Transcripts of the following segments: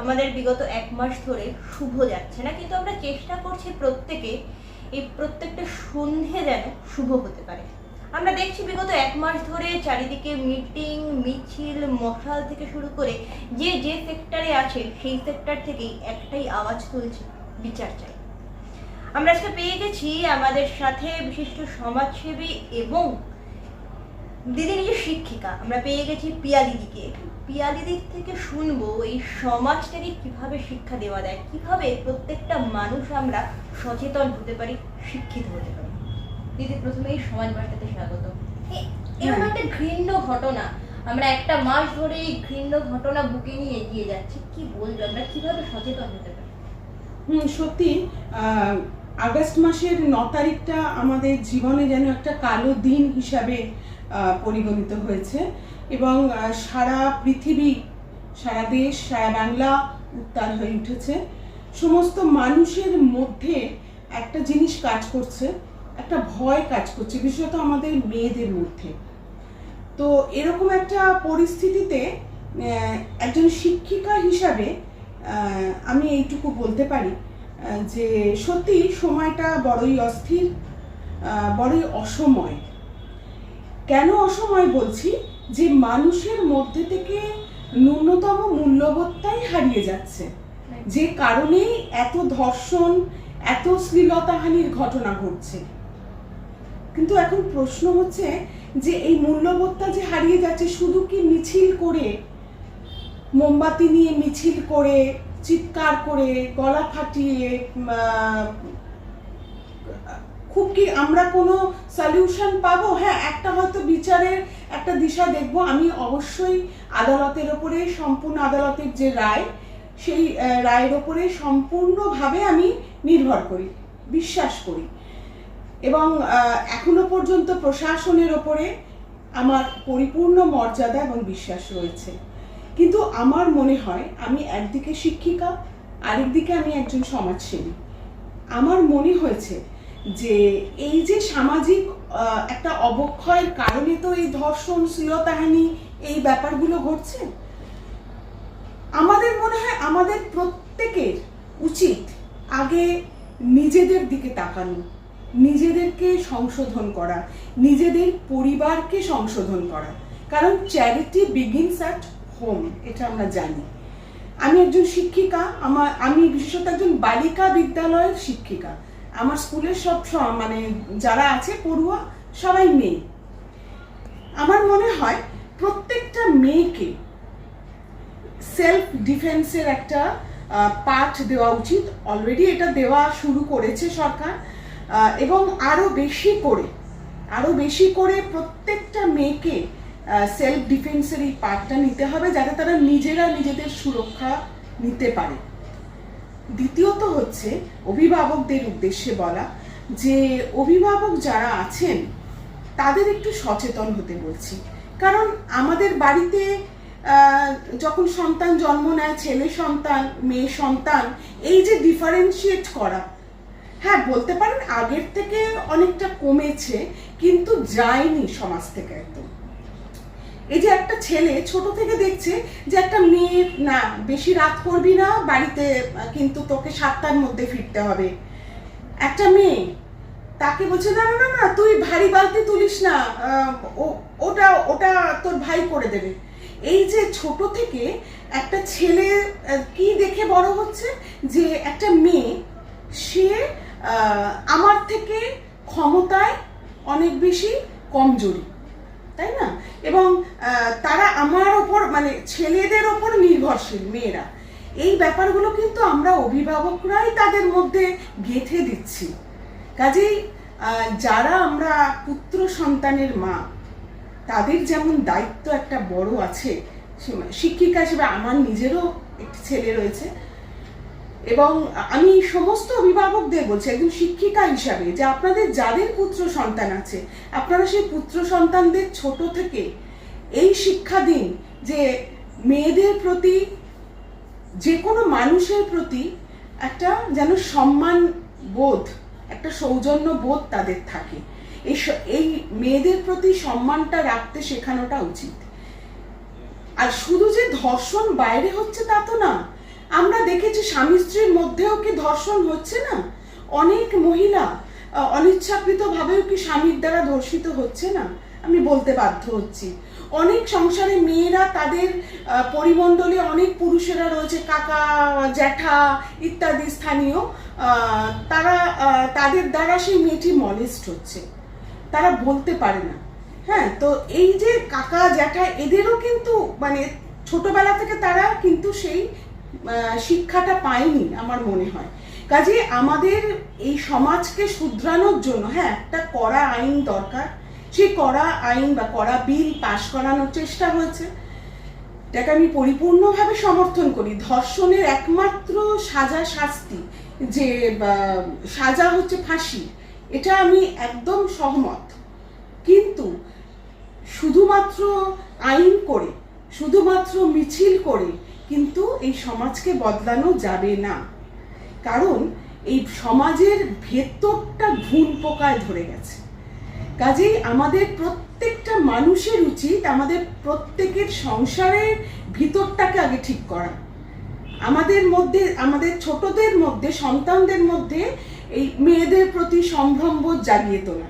আমাদের বিগত এক মাস ধরে শুভ যাচ্ছে না, কিন্তু আমরা চেষ্টা করছি প্রত্যেকে এই প্রত্যেকটা সন্ধে যেন শুভ হতে পারে। আমরা দেখছি বিগত এক মাস ধরে চারিদিকে মিটিং, মিছিল, মশাল থেকে শুরু করে যে যে সেক্টরে আছে, সেই সেক্টর থেকেই একটাই আওয়াজ তুলছে বিচার চাই। আমরা আজকে পেয়ে গেছি আমাদের সাথে বিশিষ্ট সমাজসেবী এবং দিদি শিক্ষিকা, আমরা পেয়ে গেছি পিয়া দিদিকে পিয়া দিদির থেকে শুনব এই সমাজটাকে কীভাবে শিক্ষা দেওয়া যায়, কীভাবে প্রত্যেকটা মানুষ আমরা সচেতন হতে পারি, শিক্ষিত হতে পারি। দিদি প্রথমে এই সমাজ বার্তাতে স্বাগত এরকম একটা ঘৃণ্য ঘটনা, আমরা একটা মাস ধরে এই ঘৃণ্য ঘটনা বুকে নিয়ে এগিয়ে যাচ্ছি, কি বলব আমরা, কীভাবে সচেতন হতে পারি? হুম, সত্যি আগস্ট মাসের ন তারিখটা আমাদের জীবনে যেন একটা কালো দিন হিসাবে পরিগণিত হয়েছে এবং সারা পৃথিবী, সারা দেশ, সারা বাংলা উত্তাল হয়ে উঠেছে। সমস্ত মানুষের মধ্যে একটা জিনিস কাজ করছে, একটা ভয় কাজ করছে, বিশেষত আমাদের মেয়েদের মধ্যে। তো এরকম একটা পরিস্থিতিতে একজন শিক্ষিকা হিসাবে আমি এইটুকু বলতে পারি যে সত্যি সময়টা বড়ই অস্থির বড়ই অসময়। কেন অসময় বলছি যে মানুষের মধ্যে থেকে ন্যূনতম মূল্যবোধটাই হারিয়ে যাচ্ছে। যে কারণেই এত ধর্ষণ, এত শ্লীলতাহানির ঘটনা ঘটছে। কিন্তু এখন প্রশ্ন হচ্ছে যে এই মূল্যবোধটা যে হারিয়ে যাচ্ছে শুধু কি মিছিল করে, মোমবাতি নিয়ে মিছিল করে, চিৎকার করে, গলা ফাটিয়ে খুব কি আমরা কোনো সলিউশন পাবো? হ্যাঁ একটা হয়তো বিচারের একটা দিশা দেখব। আমি অবশ্যই আদালতের ওপরে, সম্পূর্ণ আদালতের যে রায়, সেই রায়ের ওপরে সম্পূর্ণভাবে আমি নির্ভর করি, বিশ্বাস করি। এবং এখনও পর্যন্ত প্রশাসনের ওপরে আমার পরিপূর্ণ মর্যাদা এবং বিশ্বাস রয়েছে। কিন্তু আমার মনে হয়, আমি একদিকে শিক্ষিকা, আরেকদিকে আমি একজন সমাজসেবী। আমার মনে হয়েছে যে এই যে সামাজিক একটা অবক্ষয়ের কারণে তো এই ধর্ষণ, শ্লীলতাহানি এই ব্যাপারগুলো ঘটছে? আমাদের মনে হয় আমাদের প্রত্যেকের উচিত আগে নিজেদের দিকে তাকানো, নিজেদেরকে সংশোধন করা, নিজেদের পরিবারকে সংশোধন করা। কারণ চ্যারিটি বিগিনস অ্যাট হোম এটা আমরা জানি। আমি একজন শিক্ষিকা, আমার, আমি বিশেষত একজন বালিকা বিদ্যালয়ের শিক্ষিকা। আমার স্কুলের সব মানে যারা আছে, পড়ুয়া, সবাই মেয়ে। আমার মনে হয় প্রত্যেকটা মেয়েকে সেলফ ডিফেন্সের একটা পাঠ দেওয়া উচিত। অলরেডি এটা দেওয়া শুরু করেছে সরকার এবং আরও বেশি করে আরও বেশি করে প্রত্যেকটা মেয়েকে সেলফ ডিফেন্সের এই পার্টটা নিতে হবে, যাতে তারা নিজেরা নিজেদের সুরক্ষা নিতে পারে। দ্বিতীয়ত হচ্ছে অভিভাবকদের উদ্দেশ্যে বলা যে অভিভাবক যারা আছেন, তাদের একটু সচেতন হতে বলছি। কারণ আমাদের বাড়িতে যখন সন্তান জন্ম নেয়, ছেলে সন্তান, মেয়ে সন্তান, এই যে ডিফারেন্সিয়েট করা হ্যাঁ বলতে পারেন আগের থেকে অনেকটা কমেছে, কিন্তু যায়নি সমাজ থেকে একদম। এই যে একটা ছেলে ছোট থেকে দেখছে যে একটা মেয়ে, না, বেশি রাত করবি না, বাড়িতে, কিন্তু তোকে সাতটার মধ্যে ফিরতে হবে। একটা মেয়ে, তাকে বলছে, না না না তুই ভারী বালতি তুলিস না ওটা ওটা তোর ভাই করে দেবে। এই যে ছোট থেকে একটা ছেলে কি দেখে বড় হচ্ছে? যে একটা মেয়ে, সে আমার থেকে ক্ষমতায় অনেক বেশি কমজোরি। তাই না? এবং তারা আমার ওপর মানে ছেলেদের ওপর নির্ভরশীল, মেয়েরা। এই ব্যাপারগুলো কিন্তু আমরা অভিভাবকরাই তাদের মধ্যে গেঁথে দিচ্ছি। কাজেই যারা আমরা পুত্র সন্তানের মা, তাদের যেমন দায়িত্ব একটা বড় আছে শিক্ষিকা হিসেবে আমার নিজেরও একটি ছেলে রয়েছে। এবং আমি সমস্ত অভিভাবকদের বলছি, একজন শিক্ষিকা হিসাবে, যে আপনাদের যাদের পুত্র সন্তান আছে, আপনারা সেই পুত্র সন্তানদের ছোট থেকে এই শিক্ষা দিন যে মেয়েদের প্রতি, যে কোনো মানুষের প্রতি একটা যেন সম্মান বোধ, একটা সৌজন্য বোধ তাদের থাকে। এই এই মেয়েদের প্রতি সম্মানটা রাখতে শেখানোটা উচিত। আর শুধু যে ধর্ষণ বাইরে হচ্ছে তা তো না আমরা দেখেছি স্বামী স্ত্রীর মধ্যেও কি ধর্ষণ হচ্ছে না? অনেক মহিলা অনিচ্ছাকৃতভাবেও কি স্বামীর দ্বারা ধর্ষিত হচ্ছে না? আমি বলতে বাধ্য হচ্ছি। অনেক সংসারে মেয়েরা তাদের পরিমণ্ডলে অনেক পুরুষেরা রয়েছে, কাকা, জ্যাঠা ইত্যাদি স্থানীয় তারা তাদের দ্বারা সেই মেয়েটি মলেস্ট হচ্ছে। তারা বলতে পারে না। হ্যাঁ তো এই যে কাকা, জ্যাঠা, এদেরও কিন্তু মানে ছোটবেলা থেকে তারা কিন্তু সেই শিক্ষাটা পায়নি আমার মনে হয়। কাজে আমাদের এই সমাজকে শুধরানোর জন্য হ্যাঁ একটা কড়া আইন দরকার। সেই কড়া আইন বা কড়া বিল পাশ করানোর চেষ্টা হয়েছে। এটাকে আমি পরিপূর্ণভাবে সমর্থন করি। ধর্ষণের একমাত্র সাজা শাস্তি যে সাজা হচ্ছে ফাঁসি, এটা আমি একদম সহমত। কিন্তু শুধুমাত্র আইন করে, শুধুমাত্র মিছিল করে কিন্তু এই সমাজকে বদলানো যাবে না। কারণ এই সমাজের ভেতরটা ভুল পোকায় ধরে গেছে। কাজেই আমাদের প্রত্যেকটা মানুষের উচিত আমাদের প্রত্যেকের সংসারের ভিতরটাকে আগে ঠিক করা। আমাদের মধ্যে, আমাদের ছোটদের মধ্যে, সন্তানদের মধ্যে এই মেয়েদের প্রতি সম্ভ্রমবোধ জাগিয়ে তোলা।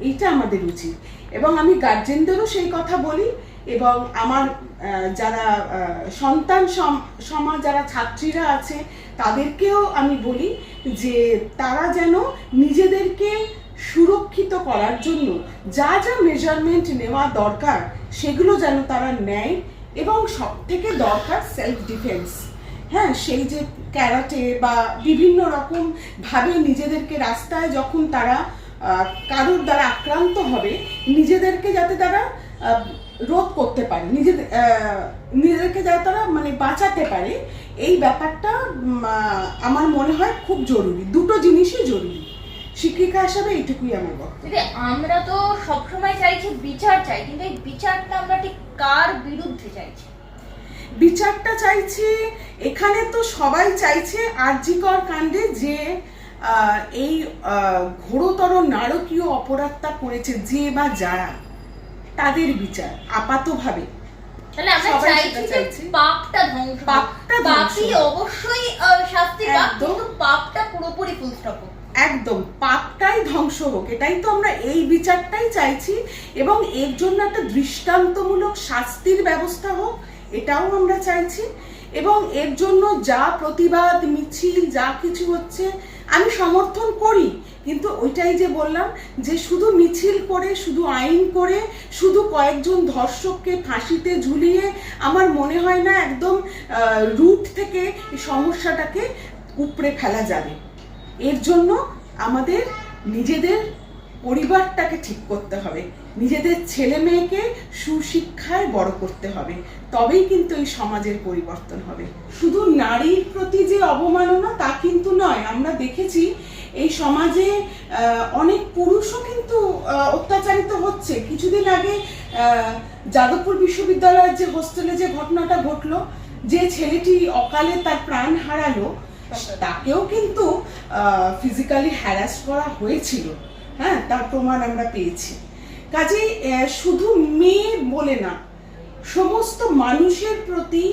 এইটা আমাদের উচিত। এবং আমি গার্জেনদেরও সেই কথা বলি এবং আমার যারা সন্তান সম- সমাজ, যারা ছাত্রীরা আছে, তাদেরকেও আমি বলি যে তারা যেন নিজেদেরকে সুরক্ষিত করার জন্য যা যা মেজারমেন্ট নেওয়া দরকার, সেগুলো যেন তারা নেয় এবং সব থেকে দরকার সেলফ ডিফেন্স হ্যাঁ সেই যে ক্যারাটে বা বিভিন্ন রকম ভাবে নিজেদেরকে রাস্তায় যখন তারা কারোর দ্বারা আক্রান্ত হবে, নিজেদেরকে যাতে তারা রোধ করতে পারে। নিজেদের নিজেদেরকে যাতে তারা মানে বাঁচাতে পারে এই ব্যাপারটা আমার মনে হয় খুব জরুরি। দুটো জিনিসই জরুরি। শিক্ষিকা হিসাবে এইটুকুই আমার বক্তব্য। আমরা তো সবসময় চাইছি বিচার চাই কিন্তু এই বিচারটা আমরা ঠিক কার বিরুদ্ধে চাইছি? বিচারটা চাইছে এখানে তো সবাই চাইছে আরজিকর কাণ্ডে যে এই ঘোরতর নারকীয় অপরাধটা করেছে যে বা যারা। তাদের বিচার আপাতভাবে। তাহলে আমরা চাইছি যে পাপটা ধ্বংস পাপটা অবশ্যই শাস্তি পাক কিন্তু পাপটা পুরোপুরি ফুল স্টপ হোক। একদম পাপটাই ধ্বংস হোক। এটাই তো আমরা এই বিচারটাই চাইছি। এবং এর জন্য একটা দৃষ্টান্তমূলক শাস্তির ব্যবস্থা হোক এটাও আমরা চাইছি। এবং এর জন্য যা প্রতিবাদ মিছিল যা কিছু হচ্ছে আমি সমর্থন করি, কিন্তু ওইটাই যে বললাম যে শুধু মিছিল করে, শুধু আইন করে, শুধু কয়েকজন ধর্ষককে ফাঁসিতে ঝুলিয়ে আমার মনে হয় না একদম রুট থেকে সমস্যাটাকে উপড়ে ফেলা যাবে। এর জন্য আমাদের নিজেদের পরিবারটাকে ঠিক করতে হবে। নিজেদের ছেলে মেয়েকে সুশিক্ষায় বড় করতে হবে। তবেই কিন্তু এই সমাজের পরিবর্তন হবে। শুধু নারীর প্রতি যে অবমাননা তা কিন্তু নয়। আমরা দেখেছি এই সমাজে অনেক পুরুষও কিন্তু অত্যাচারিত হচ্ছে। কিছুদিন আগে যাদবপুর বিশ্ববিদ্যালয়ের যে হোস্টেলে যে ঘটনাটা ঘটলো যে ছেলেটি অকালে তার প্রাণ হারালো তাকেও কিন্তু ফিজিক্যালি হ্যারাস করা হয়েছিল। হ্যাঁ তার প্রমাণ আমরা পেয়েছি। কাজেই শুধু মেয়ে বলে না, সমস্ত মানুষের প্রতি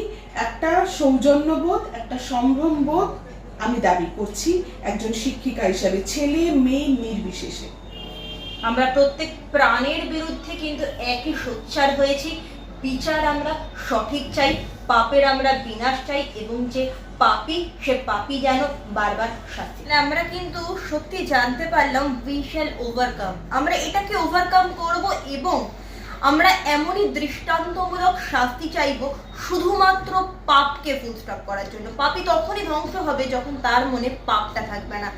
একটা সৌজন্যবোধ, একটা সম্ভ্রমবোধ আমি দাবি করছি একজন শিক্ষিকা হিসাবে, ছেলে, মেয়ে, নির্বিশেষে। আমরা প্রত্যেক প্রাণের বিরুদ্ধে কিন্তু একই সোচ্চার হয়েছি। বিচার আমরা সঠিক চাই, পাপের আমরা বিনাশ চাই এবং যে পাপি, সে পাপি যেন বারবার শাস্তি আমরা কিন্তু সত্যি জানতে পারলাম উই শ্যাল ওভারকাম আমরা এটাকে ওভারকাম করব এবং আমরা এমনই দৃষ্টান্তমূলক শাস্তি চাইব শুধুমাত্র পাপকে ফুলস্টপ করার জন্য। পাপি তখনই ধ্বংস হবে যখন তার মনে পাপটা থাকবে না।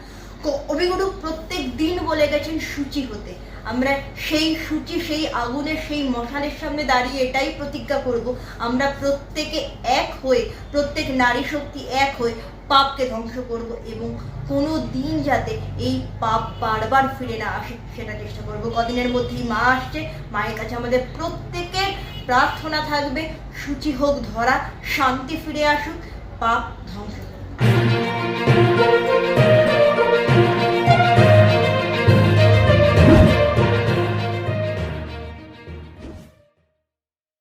কবিগুরু প্রত্যেক দিন বলে গেছেন, সূচি হতে। আমরা সেই সূচি, সেই আগুনের সেই মশালের সামনে দাঁড়িয়ে এটাই প্রতিজ্ঞা করব আমরা প্রত্যেকে এক হয়ে, প্রত্যেক নারী শক্তি এক হয়ে পাপকে ধ্বংস করব এবং কোনো দিন যাতে এই পাপ বারবার ফিরে না আসে, সেটা চেষ্টা করব কদিনের মধ্যেই মা আসছে, মায়ের কাছে আমাদের প্রত্যেকের প্রার্থনা থাকবে, সূচি হোক, ধরা, শান্তি ফিরে আসুক, পাপ ধ্বংস হোক।